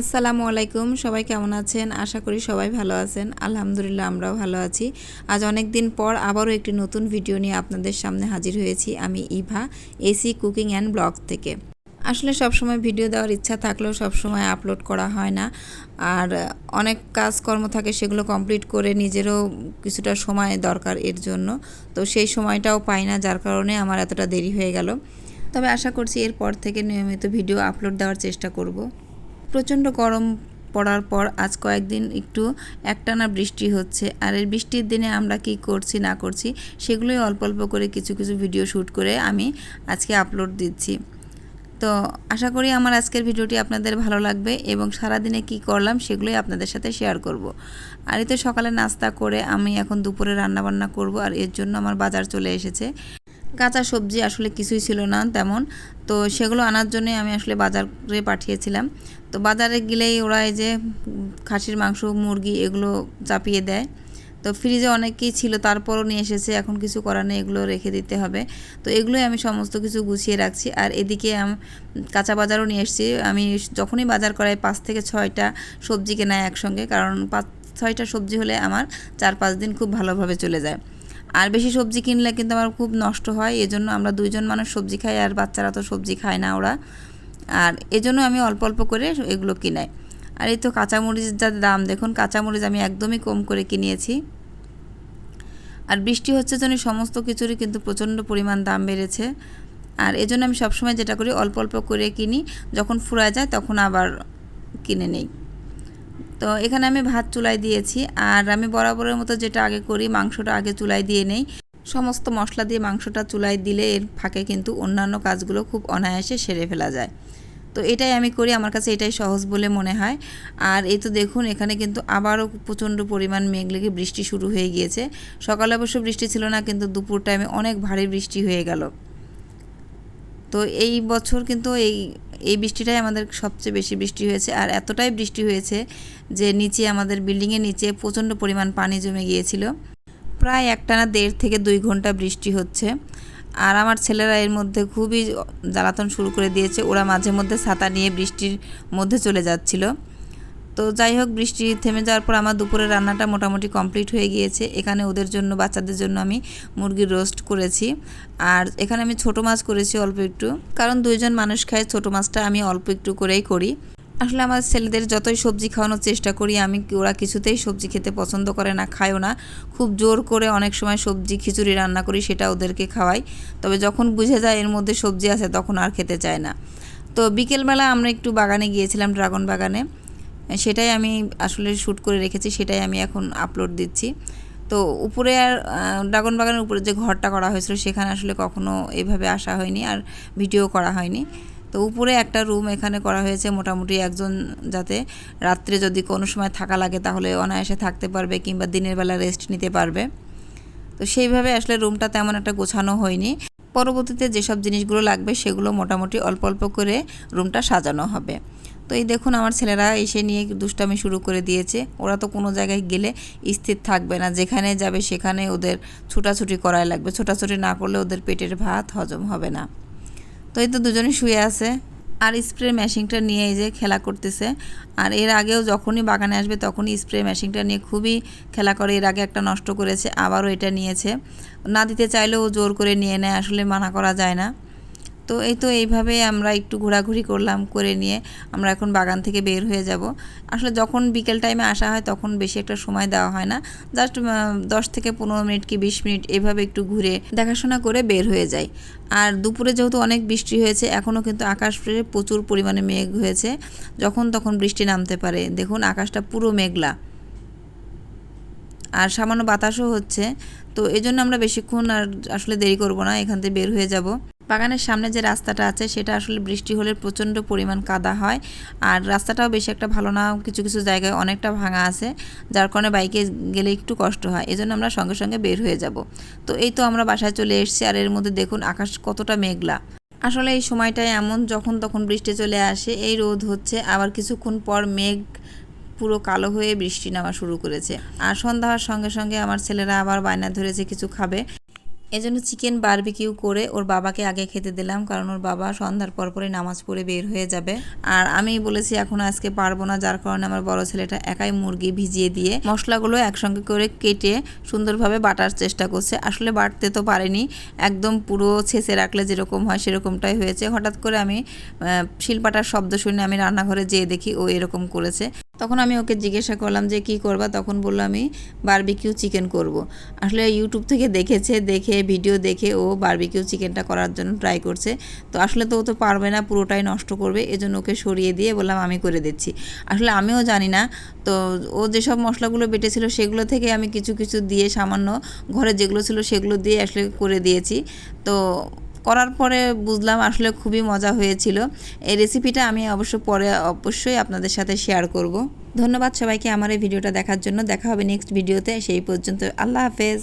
আসসালামু আলাইকুম, সবাই কেমন আছেন? আশা করি সবাই ভালো আছেন। আলহামদুলিল্লাহ, আমরাও ভালো আছি। আজ অনেক দিন পর আবারও একটি নতুন ভিডিও নিয়ে আপনাদের সামনে হাজির হয়েছি আমি ইভা এসি কুকিং অ্যান্ড ব্লগ থেকে। আসলে সবসময় ভিডিও দেওয়ার ইচ্ছা থাকলেও সবসময় আপলোড করা হয় না। আর অনেক কাজকর্ম থাকে, সেগুলো কমপ্লিট করে নিজেরও কিছুটা সময় দরকার এর জন্য। তো সেই সময়টাও পাই না, যার কারণে আমার এতটা দেরি হয়ে গেল। তবে আশা করছি এরপর থেকে নিয়মিত ভিডিও আপলোড দেওয়ার চেষ্টা করব। প্রচণ্ড গরম পড়ার পর আজ কয়েকদিন একটু একটানা বৃষ্টি হচ্ছে। আর এই বৃষ্টির দিনে আমরা কি করছি, না করছি, সেগুলোই অল্প অল্প করে কিছু কিছু ভিডিও শ্যুট করে আমি আজকে আপলোড দিচ্ছি। তো আশা করি আমার আজকের ভিডিওটি আপনাদের ভালো লাগবে এবং সারাদিনে কি করলাম সেগুলোই আপনাদের সাথে শেয়ার করব। আর এই তো সকালে নাস্তা করে আমি এখন দুপুরে রান্নাবান্না করব আর এর জন্য আমার বাজার চলে এসেছে। কাঁচা সবজি আসলে কিছুই ছিল না তেমন। তো সেগুলো আনার জন্যই আমি আসলে বাজারে পাঠিয়েছিলাম। তো বাজারে গেলেই ওরা এই যে খাসির মাংস, মুরগি এগুলো চাপিয়ে দেয়। তো ফ্রিজে অনেকেই ছিল, তারপরও নিয়ে এসেছে, এখন কিছু করার নেই, এগুলো রেখে দিতে হবে। তো এগুলোই আমি সমস্ত কিছু গুছিয়ে রাখছি। আর এদিকে কাঁচা বাজারও নিয়ে এসেছি। আমি যখনই বাজার করাই পাঁচ থেকে ছয়টা সবজি কেনাই একসঙ্গে, কারণ পাঁচ, ছয়টা সবজি হলে আমার চার পাঁচ দিন খুব ভালোভাবে চলে যায়। আর বেশি সবজি কিনলে কিন্তু আমার খুব নষ্ট হয়, এজন্য আমরা দুইজন মানুষ সবজি খাই আর বাচ্চারা তো সবজি খায় না ওরা। আর এজন্য আমি অল্প অল্প করে এগুলো কিনাই। আর এই তো কাঁচামরিচ যা দাম, দেখুন কাঁচামরিচ আমি একদমই কম করে কিনিয়েছি। আর বৃষ্টি হচ্ছে জন্য সমস্ত কিছুরই কিন্তু প্রচণ্ড পরিমাণ দাম বেড়েছে। আর এজন্য আমি সবসময় যেটা করি, অল্প অল্প করে কিনি, যখন ফুরায় যায় তখন আবার কিনে নেই। তো এখানে আমি ভাত চুলাই দিয়েছি, আর আমি বরাবরের মতো যেটা আগে করি, মাংসটা আগে চুলাই দিয়ে নেই। সমস্ত মশলা দিয়ে মাংসটা চুলাই দিলে এর ফাঁকে কিন্তু অন্যান্য কাজগুলো খুব অনায়াসে সেরে ফেলা যায়। তো এটাই আমি করি, আমার কাছে এটাই সহজ বলে মনে হয়। আর এই তো দেখুন, এখানে কিন্তু আবারও প্রচণ্ড পরিমাণ মেঘ লেগে বৃষ্টি শুরু হয়ে গিয়েছে। সকালে অবশ্য বৃষ্টি ছিল না, কিন্তু দুপুর টাইমে অনেক ভারী বৃষ্টি হয়ে গেল। তো এই বছর কিন্তু এই এই বৃষ্টিটাই আমাদের সবচেয়ে বেশি বৃষ্টি হয়েছে। আর এতটাই বৃষ্টি হয়েছে যে নিচে আমাদের বিল্ডিংয়ের নিচে প্রচণ্ড পরিমাণ পানি জমে গিয়েছিল। প্রায় একটানা দেড় থেকে দুই ঘণ্টা বৃষ্টি হচ্ছে। আর আমার ছেলেরা এর মধ্যে খুবই জ্বালাতন শুরু করে দিয়েছে। ওরা মাঝে মধ্যে ছাতা নিয়ে বৃষ্টির মধ্যে চলে যাচ্ছিল। তো যাই হোক, বৃষ্টি থেমে যাওয়ার পর আমার দুপুরের রান্নাটা মোটামুটি কমপ্লিট হয়ে গিয়েছে। এখানে ওদের জন্য, বাচ্চাদের জন্য আমি মুরগির রোস্ট করেছি। আর এখানে আমি ছোট মাছ করেছি অল্প একটু, কারণ দুইজন মানুষ খায়, ছোট মাছটা আমি অল্প একটু করেই করি। আসলে আমার ছেলেদের যতই সবজি খাওয়ানোর চেষ্টা করি, আমি ওরা কিছুতেই সবজি খেতে পছন্দ করে না, খায়ও না। খুব জোর করে অনেক সময় সবজি খিচুড়ি রান্না করি, সেটা ওদেরকে খাওয়াই। তবে যখন বুঝে যায় এর মধ্যে সবজি আছে, তখন আর খেতে চায় না। তো বিকেলবেলা আমরা একটু বাগানে গিয়েছিলাম, ড্রাগন বাগানে। সেটাই আমি আসলে শ্যুট করে রেখেছি, সেটাই আমি এখন আপলোড দিচ্ছি। তো উপরে আর ড্রাগন বাগানের উপরে যে ঘরটা করা হয়েছিল, সেখানে আসলে কখনো এভাবে আসা হয়নি আর ভিডিও করা হয়নি। তো উপরে একটা রুম এখানে করা হয়েছে মোটামুটি একজন যাতে রাত্রে যদি কোনো সময় থাকা লাগে, তাহলে অনায়াসে থাকতে পারবে কিংবা দিনের বেলা রেস্ট নিতে পারবে। তো সেইভাবে আসলে রুমটা তেমন একটা গোছানো হয়নি। পরবর্তীতে যেসব জিনিসগুলো লাগবে, সেগুলো মোটামুটি অল্প অল্প করে রুমটা সাজানো হবে। তো এই দেখুন আমার ছেলেরা এসে নিয়ে দুষ্টামি শুরু করে দিয়েছে। ওরা তো কোনো জায়গায় গেলে স্থির থাকবে না। যেখানে যাবে সেখানে ওদের ছুটাছুটি করাই লাগবে। ছোটাছুটি না করলে ওদের পেটের ভাত হজম হবে না। তো এই তো দুজনে শুয়ে আছে। আর স্প্রে মেশিনটা নিয়ে এই যে খেলা করতেছে। আর এর আগেও যখনই বাগানে আসবে তখনই স্প্রে মেশিনটা নিয়ে খুবই খেলা করে। এর আগে একটা নষ্ট করেছে, আবারও এটা নিয়েছে। না দিতে চাইলেও জোর করে নিয়ে নেয়। আসলে মানা করা যায় না। তো এই তো এইভাবে আমরা একটু ঘোরাঘুরি করলাম করে নিয়ে আমরা এখন বাগান থেকে বের হয়ে যাব। আসলে যখন বিকেল টাইমে আসা হয় তখন বেশি একটা সময় দেওয়া হয় না। জাস্ট দশ থেকে পনেরো মিনিট কি বিশ মিনিট এভাবে একটু ঘুরে দেখাশোনা করে বের হয়ে যায় আর দুপুরে যেহেতু অনেক বৃষ্টি হয়েছে এখনও কিন্তু আকাশ প্রচুর পরিমাণে মেঘ হয়েছে। যখন তখন বৃষ্টি নামতে পারে। দেখুন, আকাশটা পুরো মেঘলা। আর সামান্য বাতাসও হচ্ছে। তো এই জন্য আমরা বেশিক্ষণ আর আসলে দেরি করব না, এখান থেকে বের হয়ে যাব। বাগানের সামনে যে রাস্তাটা আছে, সেটা আসলে বৃষ্টি হলে প্রচণ্ড পরিমাণ কাদা হয়। আর রাস্তাটাও বেশি একটা ভালো না, কিছু কিছু জায়গায় অনেকটা ভাঙা আছে, যার কারণে বাইকে গেলে একটু কষ্ট হয়। এজন্য আমরা সঙ্গে সঙ্গে বের হয়ে যাব। তো এই তো আমরা বাসায় চলে এসেছি, আর এর মধ্যে দেখুন আকাশ কতটা মেঘলা। আসলে এই সময়টায় এমন যখন তখন বৃষ্টি চলে আসে, এই রোদ হচ্ছে, আবার কিছুক্ষণ পর মেঘ পুরো কালো হয়ে বৃষ্টি নামা শুরু করেছে। আর সন্ধ্যা হওয়ার সঙ্গে সঙ্গে আমার ছেলেরা আবার বায়না ধরেছে, কিছু খাবে। এজন্য চিকেন বারবিকিউ করে ওর বাবাকে আগে খেতে দিলাম, কারণ ওর বাবা সন্ধ্যার পর পরে নামাজ পড়ে বের হয়ে যাবে। আর আমি বলেছি, এখন আজকে পারব না। যার কারণে আমার বড় ছেলেটা একাই মুরগি ভিজিয়ে দিয়ে মশলাগুলো একসঙ্গে করে কেটে সুন্দরভাবে বাটার চেষ্টা করছে। আসলে বাটতে তো পারেনি, একদম পুরো ছেঁচে রাখলে যেরকম হয় সেরকমটাই হয়েছে। হঠাৎ করে আমি শিলপাটার শব্দ শুনে আমি রান্নাঘরে যেয়ে দেখি ও এরকম করেছে। তখন আমি ওকে জিজ্ঞাসা করলাম যে, কি করবা? তখন বলল, আমি বারবিকিউ চিকেন করব। আসলে ইউটিউব থেকে দেখেছে, দেখে ভিডিও দেখে ও বারবিকিউ চিকেনটা করার জন্য ট্রাই করছে। তো আসলে তো ও তো পারবে না, পুরোটাই নষ্ট করবে, এজন্য ওকে সরিয়ে দিয়ে বললাম, আমি করে দিচ্ছি। আসলে আমিও জানি না, তো ও যেসব মশলাগুলো বেটেছিল সেগুলো থেকে আমি কিছু কিছু দিয়ে সামান্য ঘরে যেগুলো ছিল সেগুলো দিয়ে আসলে করে দিয়েছি। তো করার পরে বুঝলাম আসলে খুবই মজা হয়েছিল। এই রেসিপিটা আমি অবশ্য পরে, অবশ্যই আপনাদের সাথে শেয়ার করব। ধন্যবাদ সবাইকে আমার এই ভিডিওটা দেখার জন্য। দেখা হবে নেক্সট ভিডিওতে সেই পর্যন্ত আল্লাহ হাফেজ।